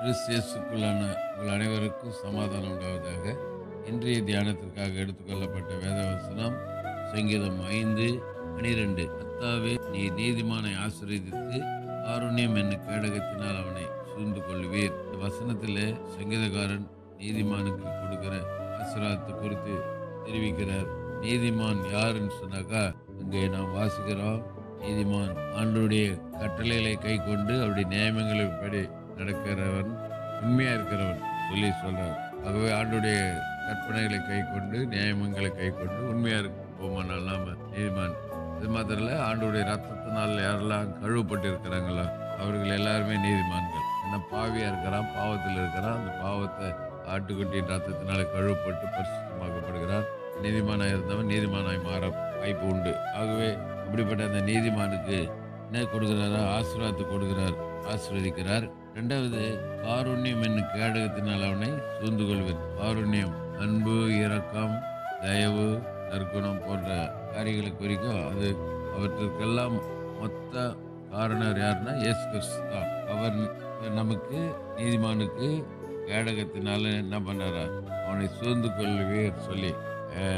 கிறிஸ்தியசுக்குள்ளான உங்கள் அனைவருக்கும் சமாதானம் உண்டாவதாக. இன்றைய தியானத்திற்காக எடுத்துக்கொள்ளப்பட்ட வேதவசனம் சங்கீதம் ஐந்து பனிரெண்டு. அத்தாவே நீ நீதிமானை ஆசிரியத்து காருண்யம் என்னும் கேடகத்தினால் அவனை சூழ்ந்து கொள்வீர் இந்த வசனத்தில் சங்கீதக்காரன் நீதிமானுக்கு கொடுக்கிற ஆசிரியத்தை குறித்து தெரிவிக்கிறார். நீதிமான் யாருன்னு சொன்னாக்கா இங்கே நாம் வாசிக்கிறோம். நீதிமான் ஆண்டுடைய கட்டளைகளை கை கொண்டு அவருடைய படி நடக்கிறவன் உண்மையாக இருக்கிறவன் சொல்லி சொல்கிறார் ஆகவே ஆண்டுடைய கற்பனைகளை கை கொண்டு நியாயமங்களை கை கொண்டு உண்மையா இருப்போமானால் நாம் நீதிமான். இது மாத்திரம் இல்லை ஆண்டுடைய ரத்தத்தினால் யாரெல்லாம் கழுவப்பட்டு இருக்கிறாங்களோ அவர்கள் எல்லாருமே நீதிமான்கள். ஏன்னா பாவியாக இருக்கிறான் பாவத்தில் இருக்கிறான் அந்த பாவத்தை ஆட்டுக்குட்டியின் ரத்தத்தினால கழுவப்பட்டு பரிசுத்தமாக்கப்படுகிறான். நீதிமானாக இருந்தவன் நீதிமானாய் மாற வாய்ப்பு உண்டு. ஆகவே அப்படிப்பட்ட அந்த நீதிமானுக்கு என்ன கொடுக்குறாரோ ஆசீர்வாதத்தை கொடுக்கிறார் ஆசீர்வதிக்கிறார். ரெண்டாவது காருண்யம் என்னும் கேடகத்தினால் அவனை சூழ்ந்து கொள்வேன் காருண்யம் அன்பு இரக்கம் தயவு நற்குணம் போன்ற காரியங்களை குறிக்கும் அது அவற்றிற்கெல்லாம் மொத்த காரணர் யாருன்னா இயேசு கிறிஸ்து தான். அவர் நமக்கு நீதிமானுக்கு கேடகத்தினால என்ன பண்ணாரா? அவனை சூழ்ந்து கொள்வீர் சொல்லி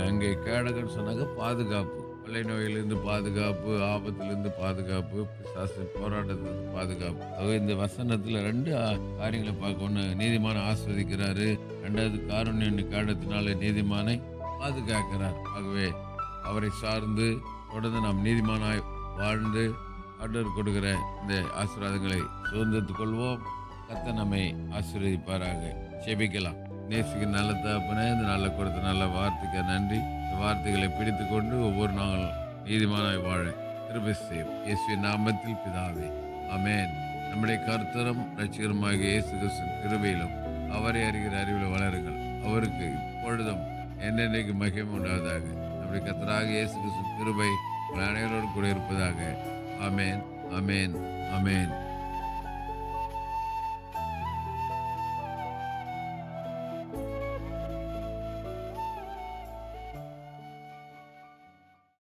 அங்கே கேடகம்னு சொன்னாங்க பாதுகாப்பு. கொள்ளை நோயிலிருந்து பாதுகாப்பு ஆபத்திலிருந்து பாதுகாப்பு பிசாசு போராட்டத்திலிருந்து பாதுகாப்பு. ஆக இந்த வசனத்தில் ரெண்டு காரியங்களை பார்க்க ஒன்று நீதிமான ஆஸ்வதிக்கிறாரு. ரெண்டாவது காருண்ய காரணத்தினால நீதிமானை பாதுகாக்கிறார். ஆகவே அவரை சார்ந்து தொடர்ந்து நாம் நீதிமானாய் வாழ்ந்து ஆண்டவர் கொடுக்கிற இந்த ஆசீர்வாதங்களை சுதந்திரத்துக் கொள்வோம். கத்த நம்மை ஆசீர்வதிப்பாராக. செபிக்கலாம். நேசிக்க நல்ல தகப்பனே இந்த நல்ல கொடுத்த நல்ல வார்த்தைக்கு நன்றி. இந்த வார்த்தைகளை பிடித்து கொண்டு ஒவ்வொரு நாளும் நீதிமானாய் வாழ திருப்பி செய்யும் இயேசுவின் நாமத்தில் பிதாவே அமேன் நம்முடைய கர்த்தரும் ரட்சிகருமாகிய இயேசு கிறிஸ்தன் கிருபையிலும் அவரை அறிகிற அறிவில் வளருங்கள். அவருக்கு இப்பொழுதும் என்னென்னைக்கு மகிமை உண்டாவதாக. நம்முடைய கர்த்தராக இயேசு கிறிஸ்தன் கிருபை அனைவரோடு கூட இருப்பதாக. அமேன் அமேன் அமேன்